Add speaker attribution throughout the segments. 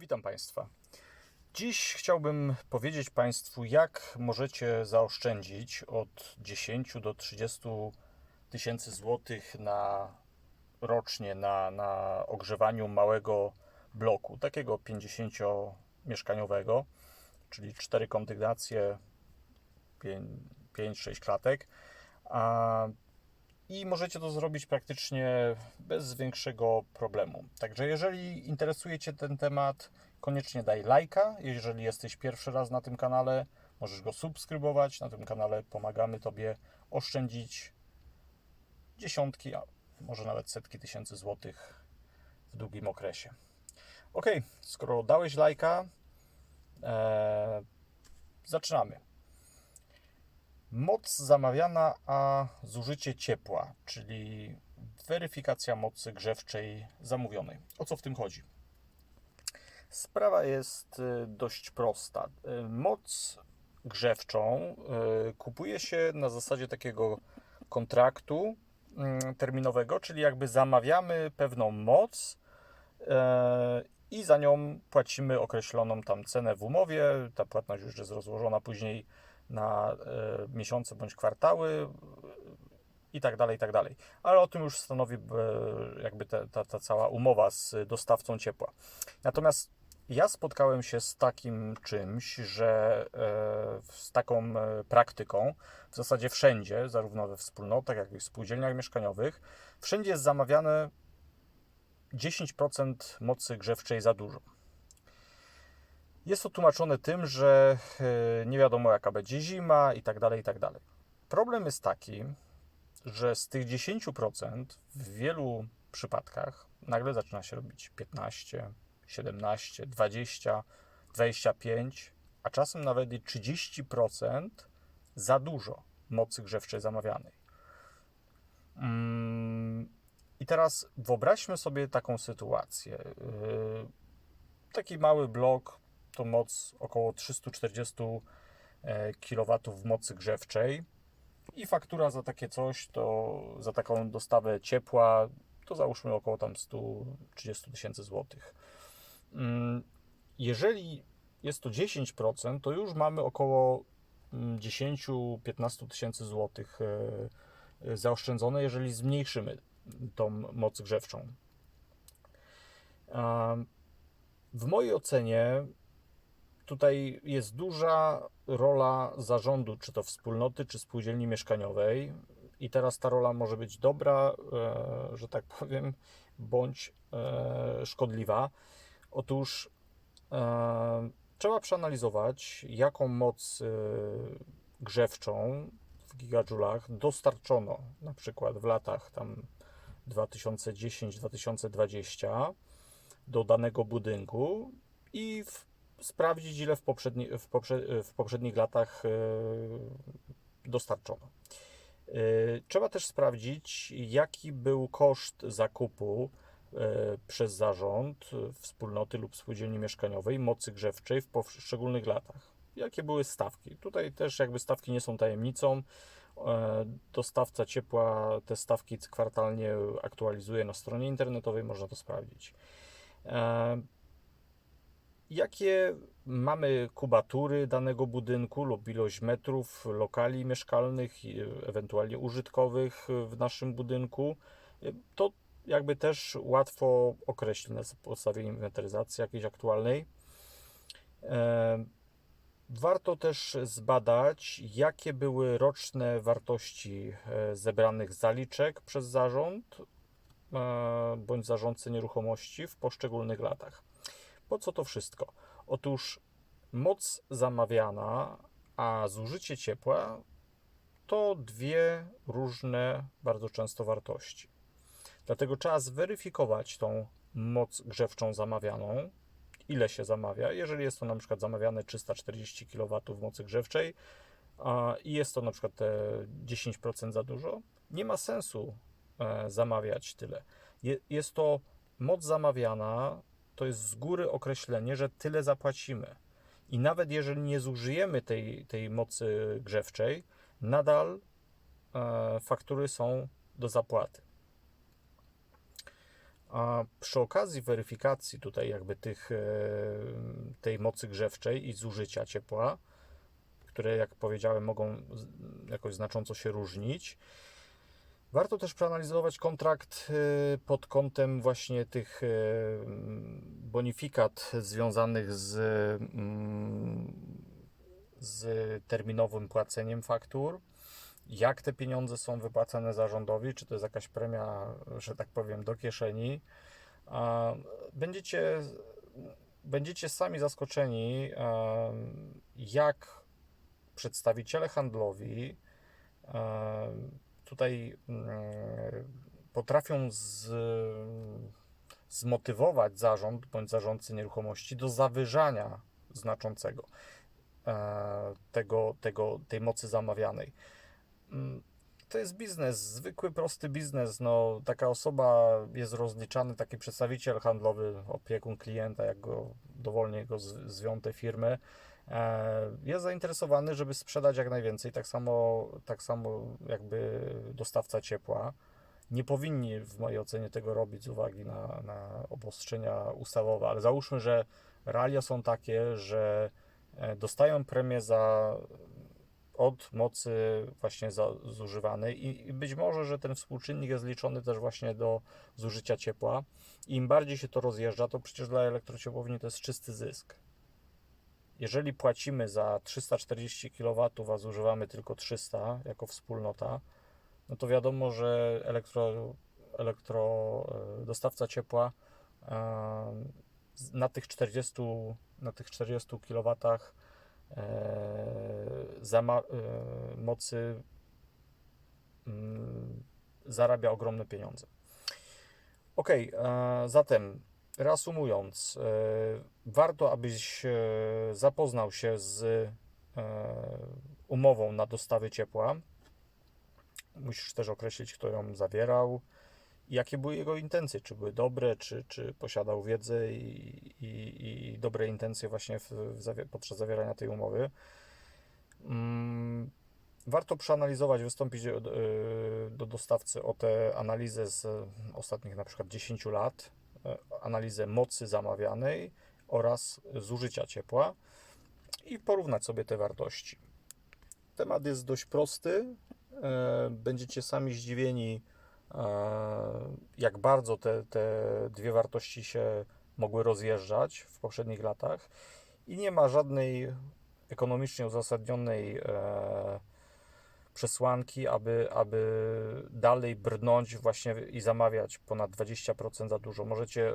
Speaker 1: Witam Państwa. Dziś chciałbym powiedzieć Państwu, jak możecie zaoszczędzić od 10 do 30 tysięcy złotych na rocznie na, na ogrzewaniu małego bloku, takiego 50-mieszkaniowego, czyli 4 kondygnacje, 5-6 klatek. A, i możecie to zrobić praktycznie bez większego problemu. Także jeżeli interesuje Cię ten temat, koniecznie daj lajka. Jeżeli jesteś pierwszy raz na tym kanale, możesz go subskrybować. Na tym kanale pomagamy Tobie oszczędzić dziesiątki, a może nawet setki tysięcy złotych w długim okresie. Ok, skoro dałeś lajka, e, zaczynamy. Moc zamawiana, a zużycie ciepła, czyli weryfikacja mocy grzewczej zamówionej. O co w tym chodzi? Sprawa jest y, dość prosta. Y, Moc grzewczą y, kupuje się na zasadzie takiego kontraktu terminowego, czyli jakby zamawiamy pewną moc i za nią płacimy określoną tam cenę w umowie. Ta płatność już jest rozłożona później na e, miesiące bądź kwartały i tak dalej, i tak dalej. Ale o tym już stanowi e, jakby ta, ta, ta cała umowa z dostawcą ciepła. Natomiast ja spotkałem się z takim czymś, że e, z taką e, praktyką, w zasadzie wszędzie, zarówno we wspólnotach, jak i w spółdzielniach mieszkaniowych, wszędzie jest zamawiane 10% mocy grzewczej za dużo. Jest to tłumaczone tym, że e, nie wiadomo jaka będzie zima i tak dalej, i tak dalej. Problem jest taki, że z tych 10% w wielu przypadkach nagle zaczyna się robić 15, 17, 20, 25, a czasem nawet i 30% za dużo mocy grzewczej zamawianej. Mm, I teraz wyobraźmy sobie taką sytuację. Yy, Taki mały blok to moc około 340 kW mocy grzewczej i faktura za takie coś, to za taką dostawę ciepła, to załóżmy około tam 130 tysięcy złotych. Mm, Jeżeli jest to 10%, to już mamy około mm, 10-15 tysięcy złotych e, e, zaoszczędzone, jeżeli zmniejszymy tą moc grzewczą. W mojej ocenie tutaj jest duża rola zarządu, czy to wspólnoty, czy spółdzielni mieszkaniowej. I teraz ta rola może być dobra, e, że tak powiem, bądź e, szkodliwa. Otóż e, trzeba przeanalizować, jaką moc grzewczą w gigajoulach dostarczono na przykład w latach tam 2010-2020 do danego budynku i w, sprawdzić, ile w, poprzedni, w, poprze, w poprzednich latach e, dostarczono. E, Trzeba też sprawdzić, jaki był koszt zakupu e, przez zarząd wspólnoty lub spółdzielni mieszkaniowej mocy grzewczej w poszczególnych latach. Jakie były stawki? Tutaj też jakby stawki nie są tajemnicą. Dostawca ciepła te stawki kwartalnie aktualizuje na stronie internetowej, można to sprawdzić. Jakie mamy kubatury danego budynku lub ilość metrów lokali mieszkalnych, ewentualnie użytkowych w naszym budynku? To jakby też łatwo określić na podstawie inwentaryzacji jakiejś aktualnej. Warto też zbadać, jakie były roczne wartości e, zebranych zaliczek przez zarząd e, bądź zarządcę nieruchomości w poszczególnych latach. Po co to wszystko? Otóż moc zamawiana, a zużycie ciepła to dwie różne bardzo często wartości. Dlatego trzeba zweryfikować tą moc grzewczą zamawianą, ile się zamawia. Jeżeli jest to na przykład zamawiane 340 kW mocy grzewczej i jest to na przykład te 10% za dużo, nie ma sensu e, zamawiać tyle. Je, jest to moc zamawiana, to jest z góry określenie, że tyle zapłacimy. I nawet jeżeli nie zużyjemy tej, tej mocy grzewczej, nadal e, faktury są do zapłaty. A przy okazji weryfikacji tutaj jakby tych, e, tej mocy grzewczej i zużycia ciepła, które jak powiedziałem mogą jakoś znacząco się różnić, warto też przeanalizować kontrakt e, pod kątem właśnie tych e, bonifikat związanych z, mm, z terminowym płaceniem faktur. Jak te pieniądze są wypłacane zarządowi, czy to jest jakaś premia, że tak powiem, do kieszeni, będziecie, będziecie sami zaskoczeni, jak przedstawiciele handlowi tutaj mm, potrafią z, zmotywować zarząd bądź zarządcy nieruchomości do zawyżania znaczącego e, tego, tego, tej mocy zamawianej. To jest biznes, zwykły, prosty biznes. No, taka osoba jest rozliczany, taki przedstawiciel handlowy, opiekun klienta, jak go dowolnie go zwią te firmy, e, jest zainteresowany, żeby sprzedać jak najwięcej. Tak samo, tak samo jakby dostawca ciepła. Nie powinni w mojej ocenie tego robić z uwagi na, na obostrzenia ustawowe, ale załóżmy, że realia są takie, że e, dostają premię za od mocy właśnie za, i, i być może, że ten współczynnik jest liczony też właśnie do zużycia ciepła. I Im bardziej się to rozjeżdża, to przecież dla elektrociepłowni to jest czysty zysk. Jeżeli płacimy za 340 kW, a zużywamy tylko 300 jako wspólnota, no to wiadomo, że elektro, elektro e, dostawca ciepła e, na tych 40, na tych 40 kW e, e, mocy mm, zarabia ogromne pieniądze. Ok, zatem reasumując, e, warto abyś e, zapoznał się z umową na dostawy ciepła. Musisz też określić, kto ją zawierał jakie były jego intencje, czy były dobre, czy, czy posiadał wiedzę i, i, i dobre intencje właśnie w, w podczas zawierania tej umowy. Mm, Warto przeanalizować, wystąpić do, do dostawcy o tę analizę z ostatnich na przykład 10 lat, e, analizę mocy zamawianej oraz zużycia ciepła i porównać sobie te wartości. Temat jest dość prosty. e, Będziecie sami zdziwieni, e, jak bardzo te, te dwie wartości się mogły rozjeżdżać w poprzednich latach i nie ma żadnej ekonomicznie uzasadnionej e, przesłanki, aby, aby dalej brnąć właśnie i zamawiać ponad 20% za dużo. Możecie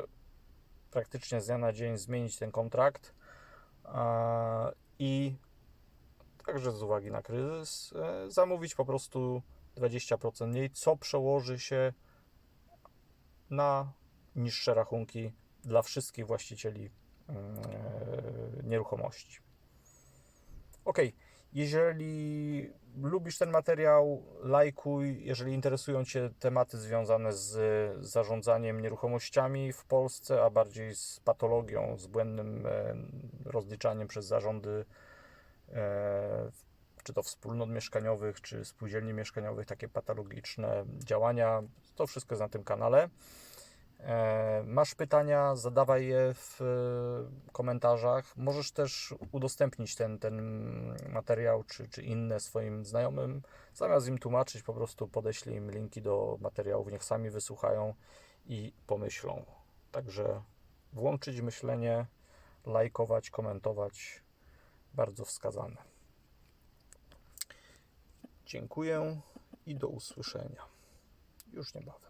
Speaker 1: praktycznie z dnia na dzień zmienić ten kontrakt a, i także z uwagi na kryzys e, zamówić po prostu 20% mniej, co przełoży się na niższe rachunki dla wszystkich właścicieli mm, e, nieruchomości. Ok, jeżeli lubisz ten materiał, lajkuj. Jeżeli interesują Cię tematy związane z zarządzaniem nieruchomościami w Polsce, a bardziej z patologią, z błędnym e, rozliczaniem przez zarządy, e, czy to wspólnot mieszkaniowych, czy spółdzielni mieszkaniowych, takie patologiczne działania, to wszystko jest na tym kanale. E, Masz pytania, zadawaj je w e, komentarzach. Możesz też udostępnić ten, ten materiał czy, czy inne swoim znajomym. Zamiast im tłumaczyć, po prostu podeślij im linki do materiałów, niech sami wysłuchają i pomyślą. Także włączyć myślenie, lajkować, komentować. Bardzo wskazane. Dziękuję i do usłyszenia. Już niebawem.